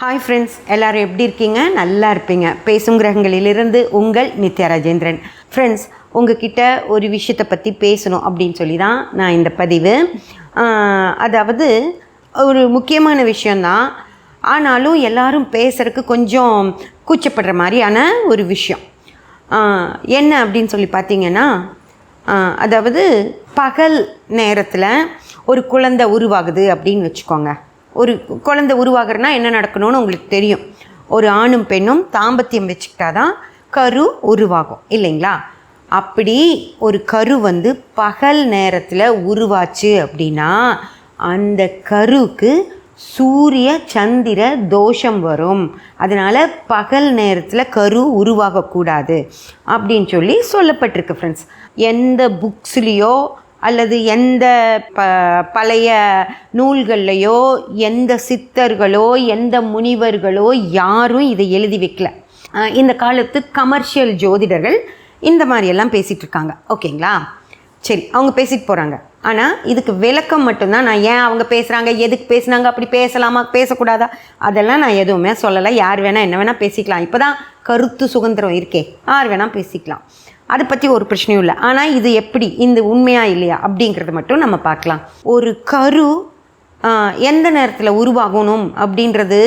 Hi friends எல்லாரும் எப்படி இருக்கீங்க? நல்லா இருப்பீங்க. பேசும் கிரகங்களிலிருந்து உங்கள் நித்யா ராஜேந்திரன். ஃப்ரெண்ட்ஸ் உங்ககிட்ட ஒரு விஷயத்தை பற்றி பேசணும் அப்படின்னு சொல்லி தான் நான் இந்த பதிவு. அதாவது ஒரு முக்கியமான விஷயந்தான் ஆனாலும் எல்லாரும் பேசுறதுக்கு கொஞ்சம் கூச்சப்படுற மாதிரியான ஒரு விஷயம். என்ன அப்படின்னு சொல்லி பார்த்தீங்கன்னா அதாவது பகல் நேரத்தில் ஒரு குழந்தை உருவாகுது அப்படின்னு வச்சுக்கோங்க. ஒரு குழந்தை உருவாகிறனா என்ன நடக்கணும்னு உங்களுக்கு தெரியும். ஒரு ஆணும் பெண்ணும் தாம்பத்தியம் வச்சுக்கிட்டா தான் கரு உருவாகும் இல்லைங்களா? அப்படி ஒரு கரு வந்து பகல் நேரத்தில் உருவாச்சு அப்படின்னா அந்த கருவுக்கு சூரிய சந்திர தோஷம் வரும். அதனால் பகல் நேரத்தில் கரு உருவாகக்கூடாது அப்படின்னு சொல்லி சொல்லப்பட்டிருக்கு ஃப்ரெண்ட்ஸ் எந்த புக்ஸ்லேயோ அல்லது எந்த ப பழைய நூல்கள்லையோ எந்த சித்தர்களோ எந்த முனிவர்களோ யாரும் இதை எழுதி வைக்கல. இந்த காலத்து கமர்ஷியல் ஜோதிடர்கள் இந்த மாதிரியெல்லாம் பேசிகிட்டு இருக்காங்க. ஓகேங்களா? சரி அவங்க பேசிட்டு போகிறாங்க ஆனால் இதுக்கு விளக்கம் மட்டும்தான் நான் ஏன் அவங்க பேசுகிறாங்க எதுக்கு பேசுனாங்க அப்படி பேசலாமா பேசக்கூடாதா? அதெல்லாம் நான் எதுவுமே சொல்லலை. யார் வேணால் என்ன வேணால் பேசிக்கலாம். இப்போ தான் கருத்து சுதந்திரம் இருக்கே. யார் வேணால் பேசிக்கலாம். அதை பற்றி ஒரு பிரச்சனையும் இல்லை. ஆனால் இது எப்படி? இந்த உண்மையாக இல்லையா? அப்படிங்கிறத மட்டும் நம்ம பார்க்கலாம். ஒரு கரு எந்த நேரத்தில் உருவாகணும் அப்படின்றது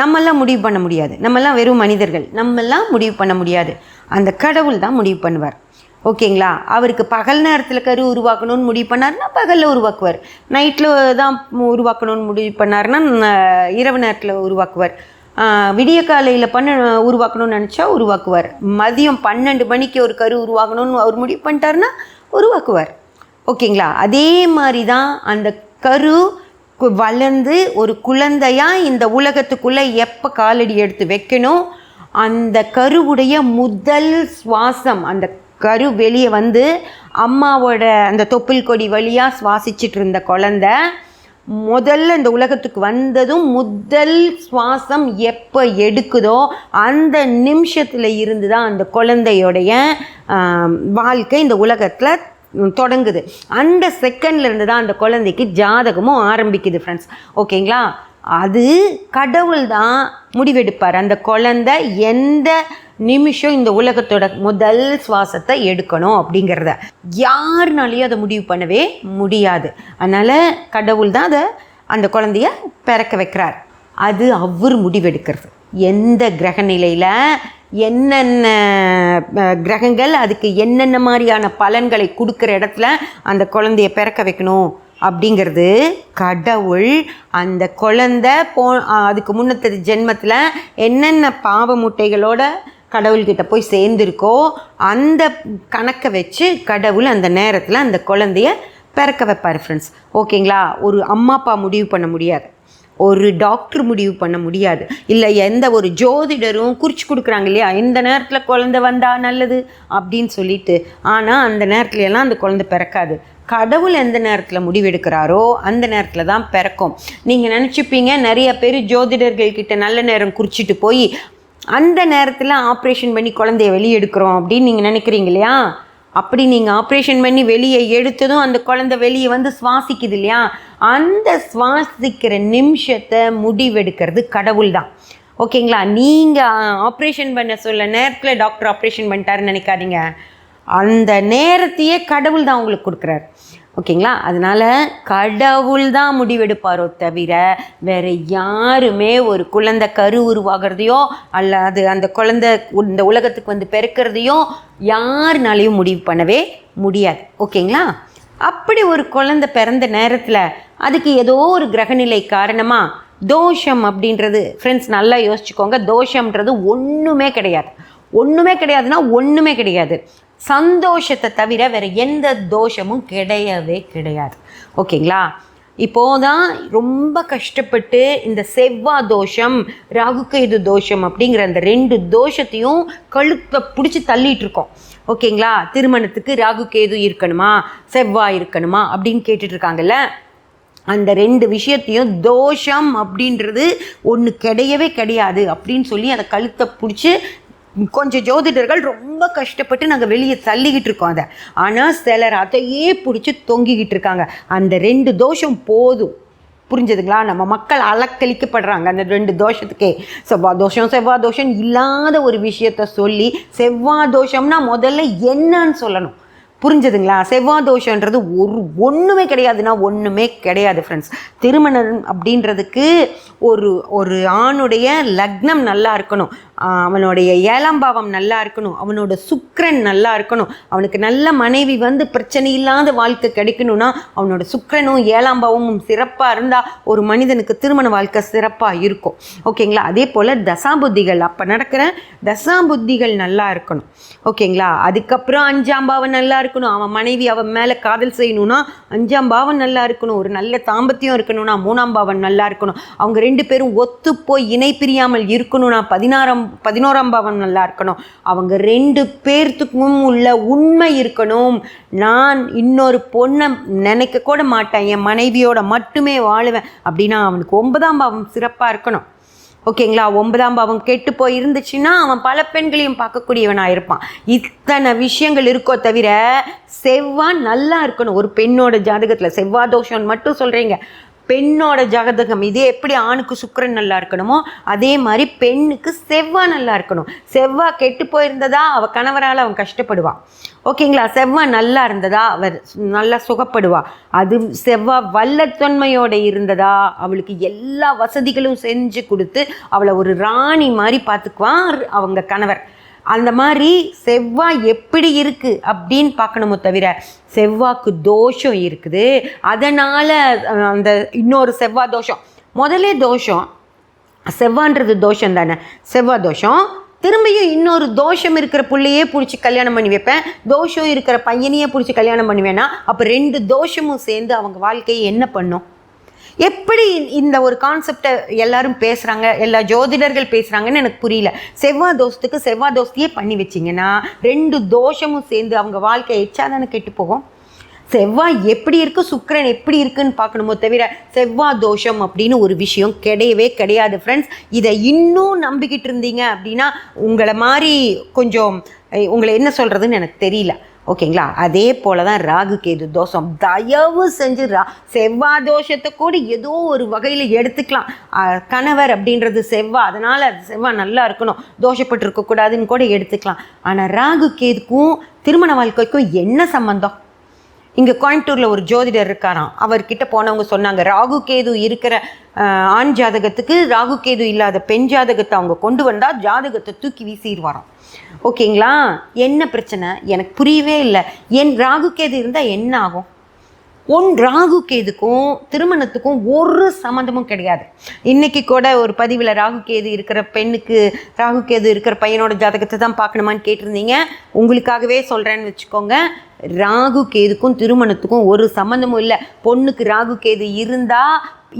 நம்மெல்லாம் முடிவு பண்ண முடியாது. நம்மெல்லாம் வெறும் மனிதர்கள். நம்மெல்லாம் முடிவு பண்ண முடியாது. அந்த கடவுள் தான் முடிவு பண்ணுவார். ஓகேங்களா? அவருக்கு பகல் நேரத்தில் கரு உருவாக்கணும்னு முடிவு பண்ணாருன்னா பகலில் உருவாக்குவார். நைட்டில் தான் உருவாக்கணும்னு முடிவு பண்ணாருன்னா இரவு நேரத்தில் உருவாக்குவார். விடிய காலையில் பண்ண உருவாக்கணும்னு நினச்சா உருவாக்குவார். மதியம் பன்னெண்டு மணிக்கு ஒரு கரு உருவாக்கணும்னு அவர் முடிவு பண்ணிட்டாருன்னா உருவாக்குவார். ஓகேங்களா? அதே மாதிரி தான் அந்த கரு வளர்ந்து ஒரு குழந்தையாக இந்த உலகத்துக்குள்ளே எப்போ காலடி எடுத்து வைக்கணும்? அந்த கருவுடைய முதல் சுவாசம் அந்த கரு வெளியே வந்து அம்மாவோட அந்த தொப்புள் கொடி வழியாக சுவாசிச்சிட்டு இருந்த குழந்தை முதல்ல இந்த உலகத்துக்கு வந்ததும் முதல் சுவாசம் எப்போ எடுக்குதோ அந்த நிமிஷத்தில் இருந்து தான் அந்த குழந்தையோடைய வாழ்க்கை இந்த உலகத்தில் தொடங்குது. அந்த செகண்ட்லேருந்து தான் அந்த குழந்தைக்கு ஜாதகமும் ஆரம்பிக்குது ஃப்ரெண்ட்ஸ் ஓகேங்களா அது கடவுள் தான் முடிவெடுப்பார். அந்த குழந்தை எந்த நிமிஷம் இந்த உலகத்தோட முதல் சுவாசத்தை எடுக்கணும் அப்படிங்கிறத. யாருனாலையும் அதை முடிவு பண்ணவே முடியாது. அதனால் கடவுள் தான் அதை அந்த குழந்தைய பிறக்க வைக்கிறார். அது அவர் முடிவெடுக்கிறது. எந்த கிரக நிலையில் என்னென்ன கிரகங்கள் அதுக்கு என்னென்ன மாதிரியான பலன்களை கொடுக்குற இடத்துல அந்த குழந்தைய பிறக்க வைக்கணும்? அப்படிங்கிறது கடவுள் அந்த குழந்தை போ அதுக்கு முன்னத்தது ஜென்மத்தில் என்னென்ன பாவ முட்டைகளோட கடவுள்கிட்ட போய் சேர்ந்துருக்கோ அந்த கணக்கை வச்சு கடவுள் அந்த நேரத்தில் அந்த குழந்தைய பிறக்க வைப்பார் ஃப்ரெண்ட்ஸ் ஓகேங்களா? ஒரு அம்மா அப்பா முடிவு பண்ண முடியாது. ஒரு டாக்டர் முடிவு பண்ண முடியாது. இல்லை எந்த ஒரு ஜோதிடரும் குறிச்சு கொடுக்குறாங்க இல்லையா? இந்த நேரத்தில் குழந்தை வந்தால் நல்லது அப்படின்னு சொல்லிட்டு. ஆனால் அந்த நேரத்துல எல்லாம் அந்த குழந்தை பிறக்காது. கடவுள் எந்த நேரத்தில் முடிவெடுக்கிறாரோ அந்த நேரத்தில் தான் பிறக்கும். நீங்கள் நினச்சிப்பீங்க நிறைய பேர் ஜோதிடர்கள் கிட்ட நல்ல நேரம் குறிச்சிட்டு போய் அந்த நேரத்தில் ஆப்ரேஷன் பண்ணி குழந்தைய வெளியே எடுக்கிறோம் அப்படின்னு நீங்கள் நினைக்கிறீங்க இல்லையா? அப்படி நீங்கள் ஆப்ரேஷன் பண்ணி வெளியே எடுத்ததும் அந்த குழந்தை வெளியே வந்து சுவாசிக்குது இல்லையா? அந்த சுவாசிக்கிற நிமிஷத்தை முடிவெடுக்கிறது கடவுள் தான். ஓகேங்களா? நீங்கள் ஆப்ரேஷன் பண்ண சொல்ல நேரத்தில் டாக்டர் ஆப்ரேஷன் பண்ணிட்டாருன்னு நினைக்காதீங்க. அந்த நேரத்தையே கடவுள் தான் உங்களுக்கு கொடுக்குறாரு. ஓகேங்களா? அதனால் கடவுள் தான் முடிவெடுப்பாரோ தவிர வேறு யாருமே ஒரு குழந்தை கரு உருவாகிறதையோ அல்லது அந்த குழந்தை இந்த உலகத்துக்கு வந்து பிறக்கிறதையோ யாருனாலையும் முடிவு பண்ணவே முடியாது. ஓகேங்களா? அப்படி ஒரு குழந்தை பிறந்த நேரத்தில் அதுக்கு ஏதோ ஒரு கிரகநிலை காரணமாக தோஷம் அப்படின்றது ஃப்ரெண்ட்ஸ் நல்லா யோசிச்சுக்கோங்க தோஷம்ன்றது ஒன்றுமே கிடையாது. ஒன்றுமே கிடையாதுன்னா ஒன்றுமே கிடையாது. சந்தோஷத்தை தவிர வேறு எந்த தோஷமும் கிடையவே கிடையாது. ஓகேங்களா? இப்போதான் ரொம்ப கஷ்டப்பட்டு இந்த செவ்வா தோஷம் ராகுகேது தோஷம் அப்படிங்கிற அந்த ரெண்டு தோஷத்தையும் கழுத்தை பிடிச்சி தள்ளிட்டு இருக்கோம். ஓகேங்களா? திருமணத்துக்கு ராகுகேது இருக்கணுமா? செவ்வாய் இருக்கணுமா? அப்படின்னு கேட்டுட்டு இருக்காங்கல்ல? அந்த ரெண்டு விஷயத்தையும் தோஷம் அப்படின்றது ஒன்று கிடையவே கிடையாது அப்படின்னு சொல்லி அதை கழுத்தை பிடிச்சி கொஞ்சம் ஜோதிடர்கள் ரொம்ப கஷ்டப்பட்டு நாங்கள் வெளியே தள்ளிக்கிட்டு இருக்கோம் அதை. ஆனால் சிலர் அதையே பிடிச்சி தொங்கிக்கிட்டு இருக்காங்க. அந்த ரெண்டு தோஷம் போதும். புரிஞ்சுதுங்களா? நம்ம மக்கள் அலக்களிக்கப்படுறாங்க அந்த ரெண்டு தோஷத்துக்கே. செவ்வாய் தோஷம் செவ்வாய் தோஷம் இல்லாத ஒரு விஷயத்த சொல்லி செவ்வாய் தோஷம்னா முதல்ல என்னன்னு சொல்லணும். புரிஞ்சுதுங்களா? செவ்வாய் தோஷன்றது ஒரு ஒன்றுமே கிடையாதுன்னா ஒன்றுமே கிடையாது ஃப்ரெண்ட்ஸ் திருமணம் அப்படின்றதுக்கு ஒரு ஒரு ஆணுடைய லக்னம் நல்லா இருக்கணும். அவனுடைய ஏழாம் பாவம் நல்லா இருக்கணும். அவனோட சுக்கரன் நல்லா இருக்கணும். அவனுக்கு நல்ல மனைவி வந்து பிரச்சனை இல்லாத வாழ்க்கை கிடைக்கணும்னா அவனோட சுக்கரனும் ஏழாம் பாவமும் சிறப்பாக இருந்தால் ஒரு மனிதனுக்கு திருமண வாழ்க்கை சிறப்பாக இருக்கும். ஓகேங்களா? அதே போல் தசாபுத்திகள். அப்போ நடக்கிற தசாபுத்திகள் நல்லா இருக்கணும். ஓகேங்களா? அதுக்கப்புறம் அஞ்சாம் பாவம் நல்லா இருக்கணும். அவன் மனைவி அவன் மேலே காதல் செய்யணும்னா அஞ்சாம் பாவம் நல்லா இருக்கணும். ஒரு நல்ல தாம்பத்தியம் இருக்கணும்னா மூணாம் பாவம் நல்லா இருக்கணும். அவங்க ரெண்டு பேரும் ஒத்து போய் இணை பிரியாமல் இருக்கணும்னா பதினாறாம் பதினோராம் பாவம் நல்லா இருக்கணும். அவங்க ரெண்டு பேர்த்துக்கும் உள்ள உண்மை இருக்கணும். நான் இன்னொரு பொண்ணை நினைக்க கூட மாட்டேன். என் மனைவியோட மட்டுமே வாழுவேன் அப்படின்னா அவனுக்கு ஒன்பதாம் பாவம் சிறப்பாக இருக்கணும். ஓகேங்களா? ஒன்பதாம் பாவம் கெட்டு போய் இருந்துச்சுன்னா அவன் பல பெண்களையும் பார்க்கக்கூடியவனாக இருப்பான். இத்தனை விஷயங்கள் இருக்கோ தவிர செவ்வாய் நல்லா இருக்கணும். ஒரு பெண்ணோட ஜாதகத்தில் செவ்வாய் தோஷம்னு மட்டும் சொல்கிறீங்க பெண்ணோட ஜாதகம் இதே எப்படி ஆணுக்கு சுக்கரன் நல்லா இருக்கணுமோ அதே மாதிரி பெண்ணுக்கு செவ்வாய் நல்லா இருக்கணும். செவ்வாய் கெட்டு போயிருந்ததா அவ கணவரால் அவன் கஷ்டப்படுவான். ஓகேங்களா? செவ்வாய் நல்லா இருந்ததா அவர் நல்லா சுகப்படுவா. அது செவ்வாய் வல்லத்தன்மையோட இருந்ததா அவளுக்கு எல்லா வசதிகளும் செஞ்சு கொடுத்து அவளை ஒரு ராணி மாதிரி பார்த்துக்குவான் அவங்க கணவர். அந்த மாதிரி செவ்வாய் எப்படி இருக்குது அப்படின்னு பார்க்கணுமோ தவிர செவ்வாய்க்கு தோஷம் இருக்குது. அதனால் அந்த இன்னொரு செவ்வாய் தோஷம். முதலே தோஷம் செவ்வான்றது தோஷம் தானே. செவ்வாய் தோஷம் திரும்பியும் இன்னொரு தோஷம் இருக்கிற புள்ளையே பிடிச்சி கல்யாணம் பண்ணி வைப்பேன். தோஷம் இருக்கிற பையனையே பிடிச்சி கல்யாணம் பண்ணுவேன்னா அப்போ ரெண்டு தோஷமும் சேர்ந்து அவங்க வாழ்க்கையை என்ன பண்ணும்? எப்படி இந்த ஒரு கான்செப்டை எல்லாரும் பேசுகிறாங்க எல்லா ஜோதிடர்கள் பேசுகிறாங்கன்னு எனக்கு புரியல. செவ்வாய் தோஷத்துக்கு செவ்வாய் தோஷத்தையே பண்ணி வச்சிங்கன்னா ரெண்டு தோஷமும் சேர்ந்து அவங்க வாழ்க்கை எச்சாதானே கெட்டு போகும்? செவ்வாய் எப்படி இருக்குது சுக்கரன் எப்படி இருக்குன்னு பார்க்கணுமோ தவிர செவ்வாய் தோஷம் அப்படின்னு ஒரு விஷயம் கிடையவே கிடையாது ஃப்ரெண்ட்ஸ் இதை இன்னும் நம்பிக்கிட்டு இருந்தீங்க அப்படின்னா உங்களை மாதிரி கொஞ்சம் உங்களை என்ன சொல்கிறதுன்னு எனக்கு தெரியல. ஓகேங்களா? அதே போல தான் ராகு கேது தோஷம். தயவு செஞ்சு ரா செவ்வாய் தோஷத்தை கூட ஏதோ ஒரு வகையில் எடுத்துக்கலாம். கணவர் அப்படின்றது செவ்வாய் அதனால் அது செவ்வாய் நல்லா இருக்கணும். தோஷப்பட்டு இருக்கக்கூடாதுன்னு கூட எடுத்துக்கலாம். ஆனால் ராகு கேதுக்கும் திருமண வாழ்க்கைக்கும் என்ன சம்பந்தம்? இங்கே கோயம்புத்தூரில் ஒரு ஜோதிடர் இருக்காராம். அவர்கிட்ட போனவங்க சொன்னாங்க ராகு கேது இருக்கிற ஆண் ஜாதகத்துக்கு ராகு கேது இல்லாத பெண் ஜாதகத்தை அவங்க கொண்டு வந்தால் ஜாதகத்தை தூக்கி வீசிடுவாராம் ஓகேங்களா? என்ன பிரச்சனை? எனக்கு புரியவே இல்லை. என் ராகு கேது இருந்தால் என்ன ஆகும்? ஒன் ராகு கேதுக்கும் திருமணத்துக்கும் ஒரு சம்மந்தமும் கிடையாது. இன்னைக்கு கூட ஒரு பதிவில் ராகு கேது இருக்கிற பெண்ணுக்கு ராகு கேது இருக்கிற பையனோட ஜாதகத்தை தான் பார்க்கணுமான்னு கேட்டிருந்தீங்க. உங்களுக்காகவே சொல்கிறேன்னு வச்சுக்கோங்க. ராகு கேதுக்கும் திருமணத்துக்கும் ஒரு சம்மந்தமும் இல்லை. பொண்ணுக்கு ராகு கேது இருந்தால்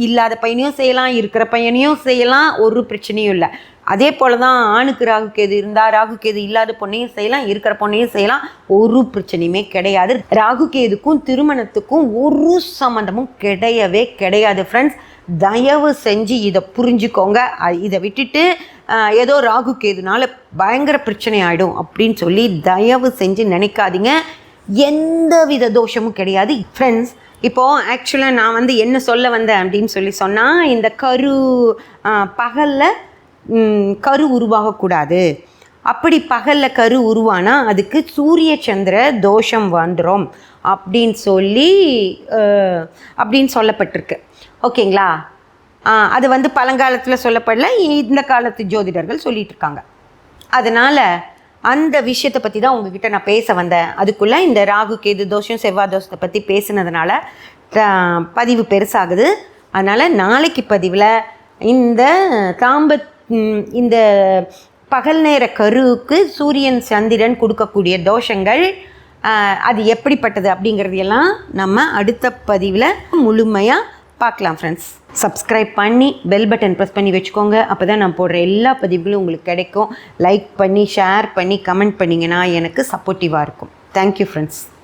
இல்லாத பையனையும் செய்யலாம் இருக்கிற பையனையும் செய்யலாம் ஒரு பிரச்சனையும் இல்லை. அதே போல தான் ஆணுக்கு ராகு கேது இருந்தால் ராகு கேது இல்லாத பொண்ணையும் செய்யலாம் இருக்கிற பொண்ணையும் செய்யலாம். ஒரு பிரச்சனையுமே கிடையாது. ராகு கேதுக்கும் திருமணத்துக்கும் ஒரு சம்மந்தமும் கிடையவே கிடையாது ஃப்ரெண்ட்ஸ் தயவு செஞ்சு இதை புரிஞ்சுக்கோங்க. இதை விட்டுட்டு ஏதோ ராகு கேதுனால பயங்கர பிரச்சனை ஆகிடும் அப்படின்னு சொல்லி தயவு செஞ்சு நினைக்காதீங்க. எந்த வித தோஷமும் கிடையாது. ஃப்ரெண்ட்ஸ் இப்போது ஆக்சுவலாக நான் வந்து என்ன சொல்ல வந்தேன் அப்படின்னு சொல்லி சொன்னால் இந்த கரு பகலில் கரு உருவாகக்கூடாது. அப்படி பகலில் கரு உருவானா அதுக்கு சூரிய சந்திர தோஷம் வந்துடும் அப்படின்னு சொல்லி அப்படின்னு சொல்லப்பட்டிருக்கு. ஓகேங்களா? அது வந்து பழங்காலத்தில் சொல்லப்படல இந்த காலத்து ஜோதிடர்கள் சொல்லிட்டு இருக்காங்க அதனால் அந்த விஷயத்தை பற்றி தான் உங்ககிட்ட நான் பேச வந்தேன். அதுக்குள்ளே இந்த ராகு கேது தோஷம் செவ்வாய் தோஷத்தை பற்றி பேசுனதுனால பதிவு பெருசாகுது. அதனால் நாளைக்கு பதிவில் இந்த தாம்பத் இந்த பகல் நேர கருவுக்கு சூரியன் சந்திரன் கொடுக்கக்கூடிய தோஷங்கள் அது எப்படிப்பட்டது அப்படிங்கிறதையெல்லாம் நம்ம அடுத்த பதிவில் முழுமையாக பார்க்கலாம் ஃப்ரெண்ட்ஸ் சப்ஸ்கிரைப் பண்ணி பெல் பட்டன் ப்ரெஸ் பண்ணி வச்சுக்கோங்க. அப்போ தான் நான் போடுற எல்லா பதிவுகளும் உங்களுக்கு கிடைக்கும். லைக் பண்ணி ஷேர் பண்ணி கமெண்ட் பண்ணிங்கன்னா எனக்கு சப்போர்ட்டிவாக இருக்கும். Thank you friends